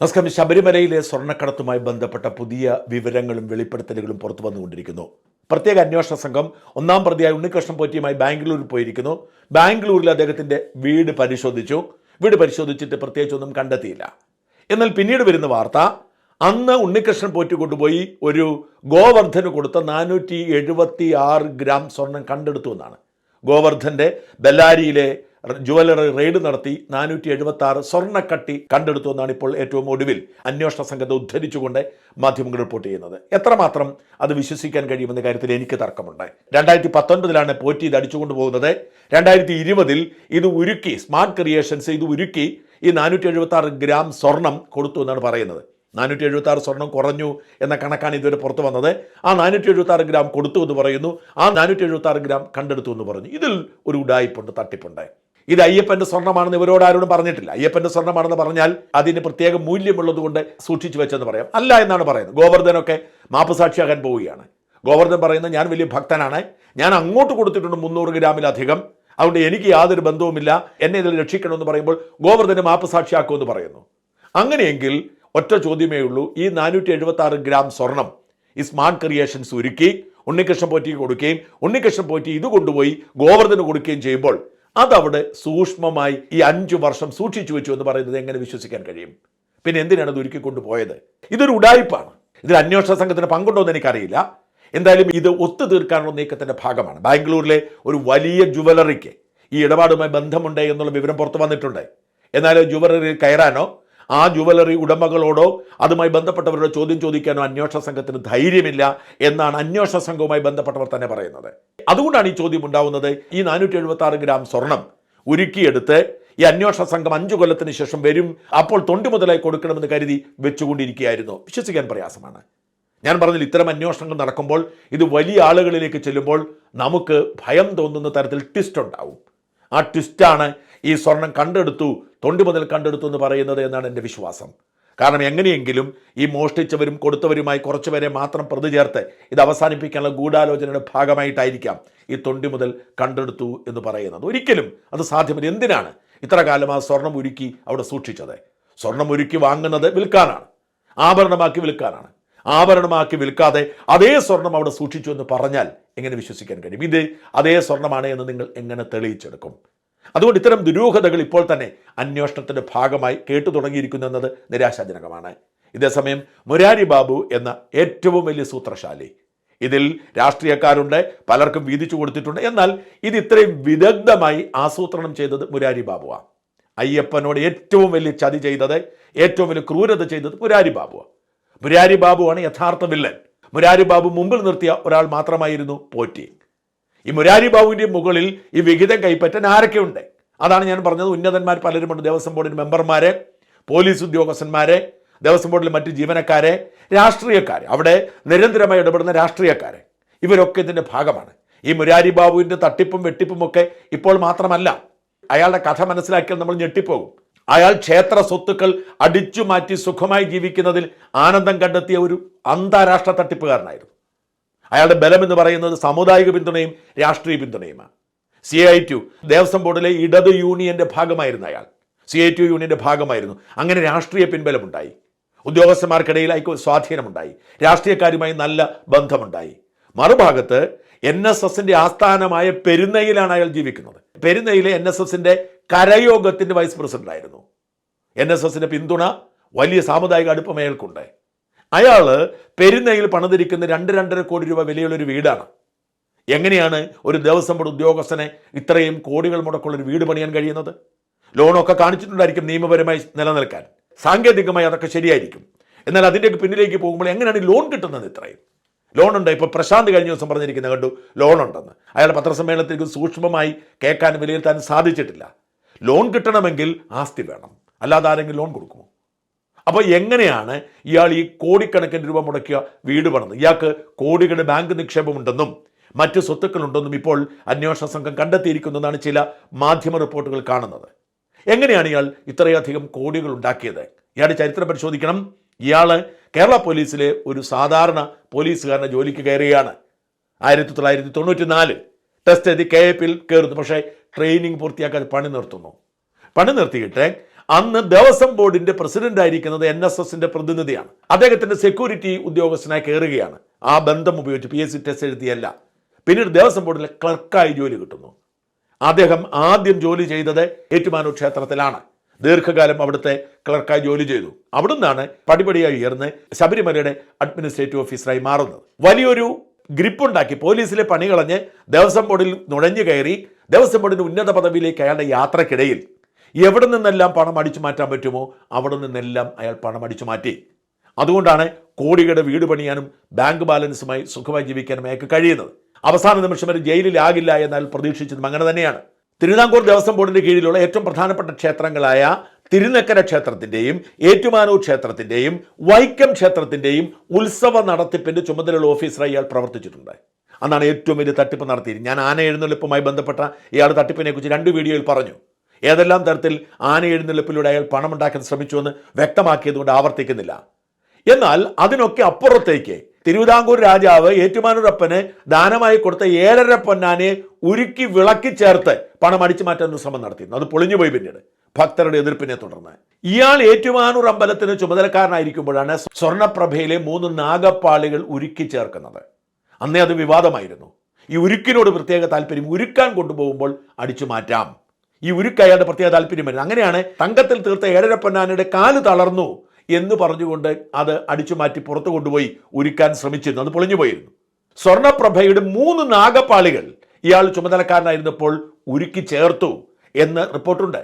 നമസ്കാരം. ശബരിമലയിലെ സ്വർണക്കടത്തുമായി ബന്ധപ്പെട്ട പുതിയ വിവരങ്ങളും വെളിപ്പെടുത്തലുകളും പുറത്തു വന്നുകൊണ്ടിരിക്കുന്നു. പ്രത്യേക അന്വേഷണ സംഘം ഒന്നാം പ്രതിയായ ഉണ്ണികൃഷ്ണൻ പോറ്റിയുമായി ബാംഗ്ലൂരിൽ പോയിരിക്കുന്നു. ബാംഗ്ലൂരിൽ അദ്ദേഹത്തിന്റെ വീട് പരിശോധിച്ചു. വീട് പരിശോധിച്ചിട്ട് പ്രത്യേകിച്ചൊന്നും കണ്ടെത്തിയില്ല. എന്നാൽ പിന്നീട് വരുന്ന വാർത്ത അന്ന് ഉണ്ണികൃഷ്ണൻ പോറ്റി കൊണ്ടുപോയി ഒരു ഗോവർദ്ധന് കൊടുത്ത നാനൂറ്റി എഴുപത്തി ആറ് ഗ്രാം സ്വർണം കണ്ടെടുത്തു എന്നാണ്. ഗോവർദ്ധന്റെ ബെല്ലാരിയിലെ ജുവലറി റെയ്ഡ് നടത്തി നാനൂറ്റി എഴുപത്തി ആറ് സ്വർണക്കട്ടി കണ്ടെടുത്തു എന്നാണ് ഇപ്പോൾ ഏറ്റവും ഒടുവിൽ അന്വേഷണ സംഘത്തെ ഉദ്ധരിച്ചുകൊണ്ട് മാധ്യമങ്ങൾ റിപ്പോർട്ട് ചെയ്യുന്നത്. എത്രമാത്രം അത് വിശ്വസിക്കാൻ കഴിയുമെന്ന കാര്യത്തിൽ എനിക്ക് തർക്കമുണ്ട് രണ്ടായിരത്തി പത്തൊൻപതിലാണ് പോറ്റി ഇത് അടിച്ചുകൊണ്ട് പോകുന്നത്. രണ്ടായിരത്തി ഇരുപതിൽ ഇത് ഉരുക്കി സ്മാർട്ട് ക്രിയേഷൻസ് ഇത് ഉരുക്കി ഈ നാനൂറ്റി എഴുപത്തി ആറ് ഗ്രാം സ്വർണം കൊടുത്തു എന്നാണ് പറയുന്നത്. നാനൂറ്റി എഴുപത്തി ആറ് സ്വർണം കുറഞ്ഞു എന്ന കണക്കാണ് ഇതുവരെ പുറത്തു വന്നത്. ആ നാനൂറ്റി എഴുപത്തി ആറ് ഗ്രാം കൊടുത്തു എന്ന് പറയുന്നു. ആ നാനൂറ്റി എഴുപത്തി ആറ് ഗ്രാം കണ്ടെടുത്തു എന്ന് പറഞ്ഞു. ഇതിൽ ഒരു ഉടായ്പുണ്ട് തട്ടിപ്പുണ്ട്. ഇത് അയ്യപ്പന്റെ സ്വർണമാണെന്ന് ഇവരോട് ആരോടും പറഞ്ഞിട്ടില്ല. അയ്യപ്പന്റെ സ്വർണമാണെന്ന് പറഞ്ഞാൽ അതിന് പ്രത്യേക മൂല്യമുള്ളത് കൊണ്ട് സൂക്ഷിച്ചു വെച്ചെന്ന് പറയാം. അല്ല എന്നാണ് പറയുന്നത്. ഗോവർദ്ധനൊക്കെ മാപ്പ് സാക്ഷിയാകാൻ പോവുകയാണ്. ഗോവർദ്ധൻ പറയുന്നത് ഞാൻ വലിയ ഭക്തനാണ്. ഞാൻ അങ്ങോട്ട് കൊടുത്തിട്ടുണ്ട് മുന്നൂറ് ഗ്രാമിലധികം. അതുകൊണ്ട് എനിക്ക് യാതൊരു ബന്ധവുമില്ല. എന്നെ ഇതിൽ രക്ഷിക്കണമെന്ന് പറയുമ്പോൾ ഗോവർദ്ധനെ മാപ്പ് സാക്ഷിയാക്കുമെന്ന് പറയുന്നു. അങ്ങനെയെങ്കിൽ ഒറ്റ ചോദ്യമേ ഉള്ളൂ. ഈ നാനൂറ്റി എഴുപത്തി ആറ് ഗ്രാം സ്വർണം ഈ സ്മാർട്ട് ക്രിയേഷൻസ് ഒരുക്കി ഉണ്ണികൃഷ്ണൻ പോറ്റിക്ക് കൊടുക്കുകയും ഉണ്ണികൃഷ്ണൻ പോറ്റി ഇത് കൊണ്ടുപോയി ഗോവർദ്ധന് കൊടുക്കുകയും ചെയ്യുമ്പോൾ അതവിടെ സൂക്ഷ്മമായി ഈ അഞ്ചു വർഷം സൂക്ഷിച്ചു വെച്ചു എന്ന് പറയുന്നത് എങ്ങനെ വിശ്വസിക്കാൻ കഴിയും? പിന്നെ എന്തിനാണ് ഇത് ഒരുക്കിക്കൊണ്ട് പോയത് ഇതൊരു ഉടായ്പാണ്. ഇതിൽ അന്വേഷണ സംഘത്തിന് പങ്കുണ്ടോ എന്ന് എനിക്കറിയില്ല. എന്തായാലും ഇത് ഒത്തു തീർക്കാനുള്ള നീക്കത്തിന്റെ ഭാഗമാണ്. ബാംഗ്ലൂരിലെ ഒരു വലിയ ജുവലറിക്ക് ഈ ഇടപാടുമായി ബന്ധമുണ്ട് എന്നുള്ള വിവരം പുറത്തു വന്നിട്ടുണ്ട്. എന്നാൽ ജുവലറിയിൽ കയറാനോ ആ ജുവലറി ഉടമകളോടോ അതുമായി ബന്ധപ്പെട്ടവരോട് ചോദ്യം ചോദിക്കാനോ അന്വേഷണ സംഘത്തിന് ധൈര്യമില്ല എന്നാണ് അന്വേഷണ സംഘവുമായി ബന്ധപ്പെട്ടവർ തന്നെ പറയുന്നത്. അതുകൊണ്ടാണ് ഈ ചോദ്യം ഉണ്ടാവുന്നത്. ഈ നാനൂറ്റി എഴുപത്തി ആറ് ഗ്രാം സ്വർണം ഉരുക്കിയെടുത്ത് ഈ അന്വേഷണ സംഘം അഞ്ചു കൊല്ലത്തിന് ശേഷം വരും. അപ്പോൾ തൊണ്ടി മുതലായി കൊടുക്കണമെന്ന് കരുതി വെച്ചുകൊണ്ടിരിക്കുകയായിരുന്നു. വിശ്വസിക്കാൻ പ്രയാസമാണ്. ഞാൻ പറഞ്ഞില്ല ഇത്തരം അന്വേഷണങ്ങൾ നടക്കുമ്പോൾ ഇത് വലിയ ആളുകളിലേക്ക് ചെല്ലുമ്പോൾ നമുക്ക് ഭയം തോന്നുന്ന തരത്തിൽ ട്വിസ്റ്റ് ഉണ്ടാവും. ആ ട്വിസ്റ്റാണ് ഈ സ്വർണം കണ്ടെടുത്തു തൊണ്ടി മുതൽ കണ്ടെടുത്തു എന്ന് പറയുന്നത് എന്നാണ് എന്റെ വിശ്വാസം. കാരണം എങ്ങനെയെങ്കിലും ഈ മോഷ്ടിച്ചവരും കൊടുത്തവരുമായി കുറച്ചുപേരെ മാത്രം പ്രതി ചേർത്ത് ഇത് അവസാനിപ്പിക്കാനുള്ള ഗൂഢാലോചനയുടെ ഭാഗമായിട്ടായിരിക്കാം ഈ തൊണ്ടി മുതൽ കണ്ടെടുത്തു എന്ന് പറയുന്നത്. ഒരിക്കലും അത് സാധ്യമല്ല. എന്തിനാണ് ഇത്ര കാലം ആ സ്വർണം ഉരുക്കി അവിടെ സൂക്ഷിച്ചത്? സ്വർണം ഉരുക്കി വാങ്ങുന്നത് വിൽക്കാനാണ്. ആഭരണമാക്കി വിൽക്കാനാണ്. ആഭരണമാക്കി വിൽക്കാതെ അതേ സ്വർണം അവിടെ സൂക്ഷിച്ചു എന്ന് പറഞ്ഞാൽ എങ്ങനെ വിശ്വസിക്കാൻ കഴിയും? ഇത് അതേ സ്വർണമാണ് എന്ന് നിങ്ങൾ എങ്ങനെ തെളിയിച്ചെടുക്കും? അതുകൊണ്ട് ഇത്തരം ദുരൂഹതകൾ ഇപ്പോൾ തന്നെ അന്വേഷണത്തിന്റെ ഭാഗമായി കേട്ടു തുടങ്ങിയിരിക്കുന്നു എന്നത് നിരാശാജനകമാണ്. ഇതേസമയം മുരാരി ബാബു എന്ന ഏറ്റവും വലിയ സൂത്രശാലി. ഇതിൽ രാഷ്ട്രീയക്കാരുണ്ട് പലർക്കും വീതിച്ചു കൊടുത്തിട്ടുണ്ട്. എന്നാൽ ഇത് ഇത്രയും വിദഗ്ധമായി ആസൂത്രണം ചെയ്തത് മുരാരി ബാബുവാണ് അയ്യപ്പനോട് ഏറ്റവും വലിയ ചതി ചെയ്തത് ഏറ്റവും വലിയ ക്രൂരത ചെയ്തത് മുരാരി ബാബുവാണ് മുരാരി ബാബുവാണ് യഥാർത്ഥ വില്ലൻ. മുരാരി ബാബു മുമ്പിൽ നിർത്തിയ ഒരാൾ മാത്രമായിരുന്നു പോറ്റി. ഈ മുരാരി ബാബുവിന്റെ മുകളിൽ ഈ വിഹിതം കൈപ്പറ്റാൻ ആരൊക്കെയുണ്ട്? അതാണ് ഞാൻ പറഞ്ഞത്. ഉന്നതന്മാർ പലരുമുണ്ട് ദേവസ്വം ബോർഡിന്റെ മെമ്പർമാരെ പോലീസ് ഉദ്യോഗസ്ഥന്മാരെ ദേവസ്വം ബോർഡിലെ മറ്റ് ജീവനക്കാരെ രാഷ്ട്രീയക്കാരെ. അവിടെ നിരന്തരമായി ഇടപെടുന്ന രാഷ്ട്രീയക്കാരെ. ഇവരൊക്കെ ഇതിന്റെ ഭാഗമാണ്. ഈ മുരാരി ബാബുവിന്റെ തട്ടിപ്പും വെട്ടിപ്പും ഒക്കെ ഇപ്പോൾ മാത്രമല്ല. അയാളുടെ കഥ മനസ്സിലാക്കിയാൽ നമ്മൾ ഞെട്ടിപ്പോകും. അയാൾ ക്ഷേത്ര സ്വത്തുക്കൾ അടിച്ചു മാറ്റി സുഖമായി ജീവിക്കുന്നതിൽ ആനന്ദം കണ്ടെത്തിയ ഒരു അന്താരാഷ്ട്ര തട്ടിപ്പുകാരനായിരുന്നു. അയാളുടെ ബലം എന്ന് പറയുന്നത് സാമുദായിക പിന്തുണയും രാഷ്ട്രീയ പിന്തുണയുമാണ്. C I T U Devaswom ബോർഡിലെ ഇടത് യൂണിയന്റെ ഭാഗമായിരുന്നു അയാൾ. സി ഐ ടു യൂണിയന്റെ ഭാഗമായിരുന്നു. അങ്ങനെ രാഷ്ട്രീയ പിൻബലമുണ്ടായി. ഉദ്യോഗസ്ഥന്മാർക്കിടയിൽ അയക്ക് സ്വാധീനമുണ്ടായി. രാഷ്ട്രീയക്കാരുമായി നല്ല ബന്ധമുണ്ടായി. മറുഭാഗത്ത് എൻ എസ് എസിന്റെ ആസ്ഥാനമായ പെരുന്നയിലാണ് അയാൾ ജീവിക്കുന്നത്. പെരുന്നയിലെ എൻ എസ് എസിന്റെ കരയോഗത്തിന്റെ വൈസ് പ്രസിഡന്റ് ആയിരുന്നു. എൻ എസ് എസിന്റെ പിന്തുണ വലിയ സാമുദായിക അടുപ്പം അയാൾക്കുണ്ട്. അയാൾ പെരുന്നയിൽ പണിതിരിക്കുന്ന രണ്ട് രണ്ടര കോടി രൂപ വിലയുള്ളൊരു വീടാണ്. എങ്ങനെയാണ് ഒരു ദേവസ്വം ബോർഡ് ഉദ്യോഗസ്ഥനെ ഇത്രയും കോടികൾ മുടക്കുള്ള ഒരു വീട് പണിയാൻ കഴിയുന്നത്? ലോണൊക്കെ കാണിച്ചിട്ടുണ്ടായിരിക്കും നിയമപരമായി നിലനിൽക്കാൻ. സാങ്കേതികമായി അതൊക്കെ ശരിയായിരിക്കും. എന്നാൽ അതിന്റെയൊക്കെ പിന്നിലേക്ക് പോകുമ്പോൾ എങ്ങനെയാണ് ലോൺ കിട്ടുന്നത് ഇത്രയും? ലോൺ ഉണ്ട് ഇപ്പോൾ പ്രശാന്ത് കഴിഞ്ഞ ദിവസം പറഞ്ഞിരിക്കുന്ന കണ്ടു ലോൺ ഉണ്ടെന്ന് അയാളുടെ പത്രസമ്മേളനത്തിലേക്ക് സൂക്ഷ്മമായി കേൾക്കാനും വിലയിരുത്താനും സാധിച്ചിട്ടില്ല. ലോൺ കിട്ടണമെങ്കിൽ ആസ്തി വേണം. അല്ലാതെ ആരെങ്കിലും ലോൺ കൊടുക്കുമോ? അപ്പോൾ എങ്ങനെയാണ് ഇയാൾ ഈ കോടിക്കണക്കിന് രൂപ മുടക്കിയ വീട് പണത് ഇയാൾക്ക് കോടികളുടെ ബാങ്ക് നിക്ഷേപമുണ്ടെന്നും മറ്റ് സ്വത്തുക്കളുണ്ടെന്നും ഇപ്പോൾ അന്വേഷണ സംഘം കണ്ടെത്തിയിരിക്കുന്നതാണ് ചില മാധ്യമ റിപ്പോർട്ടുകൾ കാണുന്നത്. എങ്ങനെയാണ് ഇയാൾ ഇത്രയധികം കോടികൾ ഉണ്ടാക്കിയത്? ഇയാളുടെ ചരിത്രം പരിശോധിക്കണം. ഇയാൾ കേരള പോലീസിലെ ഒരു സാധാരണ പോലീസുകാരനെ ജോലിക്ക് കയറുകയാണ് ആയിരത്തി തൊള്ളായിരത്തി തൊണ്ണൂറ്റി നാല് ടെസ്റ്റ് എഴുതി കെ എ പിയിൽ കയറുന്നു. പക്ഷേ ട്രെയിനിങ് പൂർത്തിയാക്കാതെ പണി നിർത്തുന്നു. പണി നിർത്തിയിട്ട് അന്ന് ദേവസ്വം ബോർഡിന്റെ പ്രസിഡന്റ് ആയിരിക്കുന്നത് എൻ എസ് എസിന്റെ പ്രതിനിധിയാണ്. അദ്ദേഹത്തിന്റെ സെക്യൂരിറ്റി ഉദ്യോഗസ്ഥനായി കയറുകയാണ്. ആ ബന്ധം ഉപയോഗിച്ച് പി എസ് സി ടെസ്റ്റ് എഴുതിയല്ല. പിന്നീട് ദേവസ്വം ബോർഡിലെ ക്ലർക്കായി ജോലി കിട്ടുന്നു. അദ്ദേഹം ആദ്യം ജോലി ചെയ്തത് ഏറ്റുമാനൂർ ക്ഷേത്രത്തിലാണ്. ദീർഘകാലം അവിടുത്തെ ക്ലർക്കായി ജോലി ചെയ്തു. അവിടുന്നാണ് പടിപടിയായി ഉയർന്ന് ശബരിമലയുടെ അഡ്മിനിസ്ട്രേറ്റീവ് ഓഫീസറായി മാറുന്നത്. വലിയൊരു ഗ്രിപ്പുണ്ടാക്കി പോലീസിലെ പണി കളഞ്ഞ് ദേവസ്വം ബോർഡിൽ നുഴഞ്ഞു കയറി ദേവസ്വം ബോർഡിന്റെ ഉന്നത പദവിയിലേക്ക് അയാളുടെ യാത്രക്കിടയിൽ എവിടെ നിന്നെല്ലാം പണം അടിച്ചു മാറ്റാൻ പറ്റുമോ അവിടെ നിന്നെല്ലാം അയാൾ പണം അടിച്ചു മാറ്റി. അതുകൊണ്ടാണ് കോടികളുടെ വീട് പണിയാനും ബാങ്ക് ബാലൻസുമായി സുഖമായി ജീവിക്കാനും അയാൾക്ക് കഴിയുന്നത്. അവസാന നിമിഷം വരെ ജയിലിലാകില്ല എന്നാൽ പ്രതീക്ഷിച്ചതും അങ്ങനെ തന്നെയാണ്. തിരുവിതാംകൂർ ദേവസ്വം ബോർഡിന്റെ കീഴിലുള്ള ഏറ്റവും പ്രധാനപ്പെട്ട ക്ഷേത്രങ്ങളായ തിരുനക്കര ക്ഷേത്രത്തിന്റെയും ഏറ്റുമാനൂർ ക്ഷേത്രത്തിന്റെയും വൈക്കം ക്ഷേത്രത്തിന്റെയും ഉത്സവ നടത്തിപ്പിന്റെ ചുമതലയുള്ള ഓഫീസറായി ഇയാൾ പ്രവർത്തിച്ചിട്ടുണ്ട്. അന്നാണ് ഏറ്റവും വലിയ തട്ടിപ്പ് നടത്തിയത്. ഞാൻ ആന എഴുന്നള്ളിപ്പുമായി ബന്ധപ്പെട്ട ഇയാൾ തട്ടിപ്പിനെ കുറിച്ച് രണ്ട് വീഡിയോയിൽ പറഞ്ഞു. ഏതെല്ലാം തരത്തിൽ ആന എഴുന്നള്ളിപ്പിലൂടെ അയാൾ പണമുണ്ടാക്കാൻ ശ്രമിച്ചുവെന്ന് വ്യക്തമാക്കിയതുകൊണ്ട് ആവർത്തിക്കുന്നില്ല. എന്നാൽ അതിനൊക്കെ അപ്പുറത്തേക്ക് തിരുവിതാംകൂർ രാജാവ് ഏറ്റുമാനൂരപ്പന് ദാനമായി കൊടുത്ത ഏഴര പൊന്നാനെ ഉരുക്കി വിളക്കി ചേർത്ത് പണം അടിച്ചു മാറ്റാൻ ശ്രമം നടത്തിയിരുന്നു. അത് പൊളിഞ്ഞുപോയി പിന്നീട്. ഭക്തരുടെ എതിർപ്പിനെ തുടർന്ന്. ഇയാൾ ഏറ്റുമാനൂർ അമ്പലത്തിന് ചുമതലക്കാരനായിരിക്കുമ്പോഴാണ് സ്വർണപ്രഭയിലെ മൂന്ന് നാഗപ്പാളികൾ ഉരുക്കി ചേർക്കുന്നത്. അന്നേ അത് വിവാദമായിരുന്നു. ഈ ഉരുക്കിനോട് പ്രത്യേക താല്പര്യം ഉരുക്കാൻ കൊണ്ടുപോകുമ്പോൾ അടിച്ചു മാറ്റാം. ഈ ഉരുക്ക് അയാളുടെ പ്രത്യേക താല്പര്യം വരുന്നത് അങ്ങനെയാണ് തങ്കത്തിൽ തീർത്ത ഏഴരപ്പൊന്നാനയുടെ കാൽ തളർന്നു എന്ന് പറഞ്ഞുകൊണ്ട് അത് അടിച്ചു മാറ്റി പുറത്തു കൊണ്ടുപോയി ഉരുക്കാൻ ശ്രമിച്ചിരുന്നു. അത് പൊളിഞ്ഞുപോയിരുന്നു സ്വർണപ്രഭയുടെ മൂന്ന് നാഗപ്പാളികൾ ഇയാൾ ചുമതലക്കാരനായിരുന്നപ്പോൾ ഉരുക്കി ചേർത്തു എന്ന് റിപ്പോർട്ടുണ്ട്.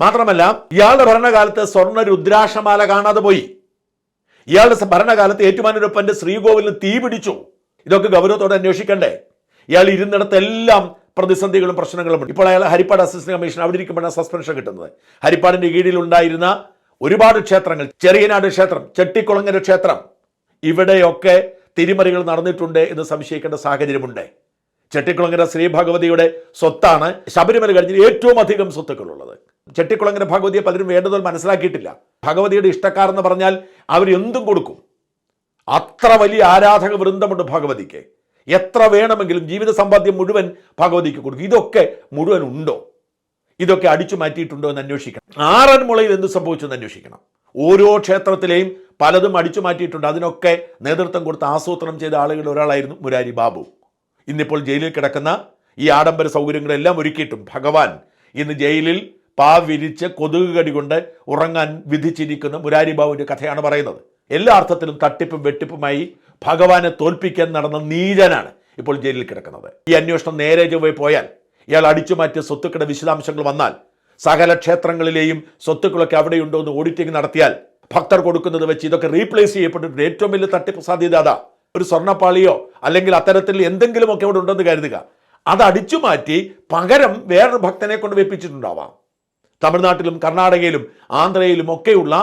മാത്രമല്ല ഇയാളുടെ ഭരണകാലത്ത് സ്വർണ രുദ്രാക്ഷമാല കാണാതെ പോയി. ഇയാളുടെ ഭരണകാലത്ത് ഏറ്റുമാനൂരപ്പന്റെ ശ്രീകോവിലിന് തീ പിടിച്ചു ഇതൊക്കെ ഗൗരവത്തോടെ അന്വേഷിക്കണ്ടേ? ഇയാൾ ഇരുന്നിടത്തെല്ലാം പ്രതിസന്ധികളും പ്രശ്നങ്ങളും ഇപ്പോൾ അയാൾ ഹരിപ്പാട് അസിസ്റ്റന്റ് കമ്മീഷൻ അവിടെ ഇരിക്കുമ്പോഴാണ് സസ്പെൻഷൻ കിട്ടുന്നത്. ഹരിപ്പാടിന്റെ കീഴിൽ ഉണ്ടായിരുന്ന ഒരുപാട് ക്ഷേത്രങ്ങൾ ചെറിയനാട് ക്ഷേത്രം ചെട്ടിക്കുളങ്ങര ക്ഷേത്രം ഇവിടെയൊക്കെ തിരിമറികൾ നടന്നിട്ടുണ്ട് എന്ന് സംശയിക്കേണ്ട സാഹചര്യമുണ്ട്. ചെട്ടിക്കുളങ്ങര ശ്രീ ഭഗവതിയുടെ സ്വത്താണ് ശബരിമല കഴിഞ്ഞ് ഏറ്റവും അധികം സ്വത്തുക്കളുള്ളത്. ചെട്ടിക്കുളങ്ങര ഭഗവതിയെ പലരും വേണ്ടതുപോലെ മനസ്സിലാക്കിയിട്ടില്ല. ഭഗവതിയുടെ ഇഷ്ടക്കാർ എന്ന് പറഞ്ഞാൽ അവർ എന്തും കൊടുക്കും. അത്ര വലിയ ആരാധക വൃന്ദമുണ്ട് ഭഗവതിക്ക്. എത്ര വേണമെങ്കിലും ജീവിത സമ്പാദ്യം മുഴുവൻ ഭഗവതിക്ക് കൊടുക്കും. ഇതൊക്കെ മുഴുവൻ ഉണ്ടോ ഇതൊക്കെ അടിച്ചു മാറ്റിയിട്ടുണ്ടോ എന്ന് അന്വേഷിക്കണം. ആറന്മുളയിൽ എന്ത് സംഭവിച്ചു എന്ന് അന്വേഷിക്കണം. ഓരോ ക്ഷേത്രത്തിലെയും പലതും അടിച്ചു മാറ്റിയിട്ടുണ്ട്. അതിനൊക്കെ നേതൃത്വം കൊടുത്ത് ആസൂത്രണം ചെയ്ത ആളുകളിൽ ഒരാളായിരുന്നു മുരാരി ബാബു. ഇന്നിപ്പോൾ ജയിലിൽ കിടക്കുന്ന ഈ ആഡംബര സൗകര്യങ്ങളെല്ലാം ഒരുക്കിയിട്ടും ഭഗവാൻ ഇന്ന് ജയിലിൽ പാവിരിച്ച് കൊതുക് കടി കൊണ്ട് ഉറങ്ങാൻ വിധിച്ചിരിക്കുന്ന മുരാരി ബാബുവിന്റെ കഥയാണ് പറയുന്നത്. എല്ലാ അർത്ഥത്തിലും തട്ടിപ്പും വെട്ടിപ്പുമായി ഭഗവാനെ തോൽപ്പിക്കാൻ നടന്ന നീചനാണ് ഇപ്പോൾ ജയിലിൽ കിടക്കുന്നത്. ഈ അന്വേഷണം നേരെ ചൊവ്വേ പോയാൽ ഇയാൾ അടിച്ചുമാറ്റിയ സ്വത്തുക്കളുടെ വിശദാംശങ്ങൾ വന്നാൽ സകല ക്ഷേത്രങ്ങളിലെയും സ്വത്തുക്കളൊക്കെ അവിടെയുണ്ടോ എന്ന് ഓഡിറ്റിംഗ് നടത്തിയാൽ ഭക്തർ കൊടുക്കുന്നത് വെച്ച് ഇതൊക്കെ റീപ്ലേസ് ചെയ്യപ്പെട്ടിട്ട് ഏറ്റവും വലിയ തട്ടിപ്പ് സാധ്യത അതാ. ഒരു സ്വർണപ്പാളിയോ അല്ലെങ്കിൽ അത്തരത്തിൽ എന്തെങ്കിലുമൊക്കെ അവിടെ ഉണ്ടെന്ന് കരുതുക. അത് അടിച്ചു മാറ്റി പകരം വേറൊരു ഭക്തനെ കൊണ്ട് വെപ്പിച്ചിട്ടുണ്ടാവാം. തമിഴ്നാട്ടിലും കർണാടകയിലും ആന്ധ്രയിലും ഒക്കെയുള്ള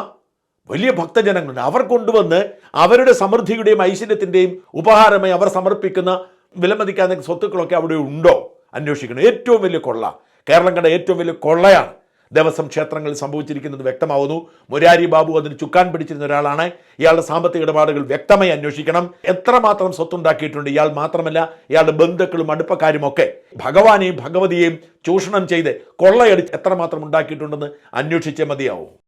വലിയ ഭക്തജനങ്ങളുണ്ട്. അവർ കൊണ്ടുവന്ന് അവരുടെ സമൃദ്ധിയുടെയും ഐശ്വര്യത്തിന്റെയും ഉപഹാരമായി അവർ സമർപ്പിക്കുന്ന വിലമതിക്കാത്ത സ്വത്തുക്കളൊക്കെ അവിടെ ഉണ്ടോ? അന്വേഷിക്കണം. ഏറ്റവും വലിയ കൊള്ള. കേരളം കണ്ട ഏറ്റവും വലിയ കൊള്ളയാണ്. ദേവസ്വം ക്ഷേത്രങ്ങളിൽ സംഭവിച്ചിരിക്കുന്നത് വ്യക്തമാവുന്നു. മുരാരി ബാബു അതിന് ചുക്കാൻ പിടിച്ചിരുന്ന ഒരാളാണ്. ഇയാളുടെ സാമ്പത്തിക ഇടപാടുകൾ വ്യക്തമായി അന്വേഷിക്കണം. എത്രമാത്രം സ്വത്തുണ്ടാക്കിയിട്ടുണ്ട് ഇയാൾ മാത്രമല്ല ഇയാളുടെ ബന്ധുക്കളും അടുപ്പക്കാരും ഒക്കെ ഭഗവാനെയും ഭഗവതിയെയും ചൂഷണം ചെയ്ത് കൊള്ളയടിച്ച് എത്രമാത്രം ഉണ്ടാക്കിയിട്ടുണ്ടെന്ന് അന്വേഷിച്ചേ മതിയാവും.